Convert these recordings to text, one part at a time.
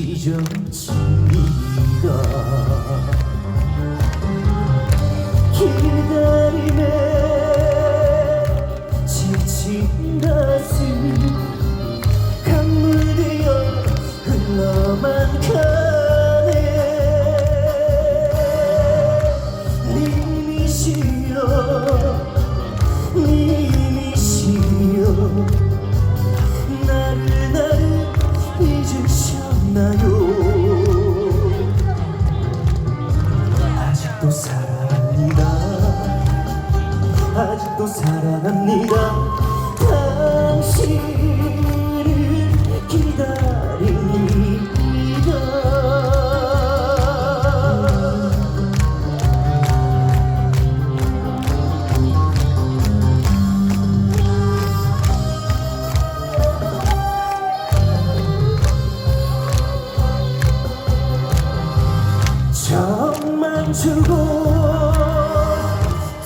찢어집니다. 기다림에 지친 가슴 강물되어 흘러만 가네. 님이 싫어 님이 싫어 정만 주고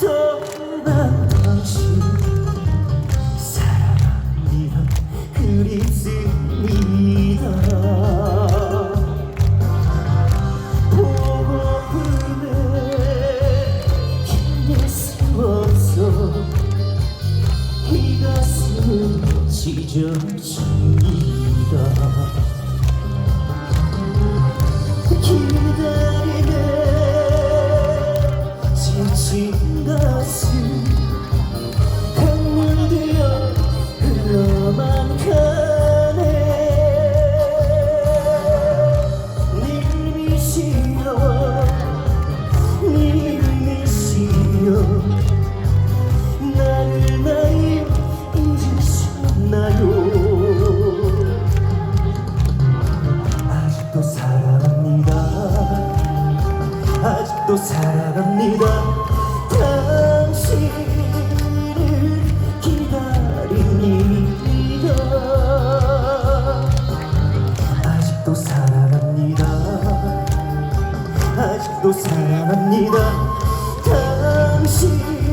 떠난 당신 사랑합니다 그립습니다. 보고픔에 힘낼 수 없어. 이 가슴은 찢어집니다 지친 가슴 강물되어 흘러만 가네. 님이 싫어 님이 싫어 나를 나이 잊으셨나요? 아직도 사랑합니다. 아직도 사랑합니다 사랑합니다. 당신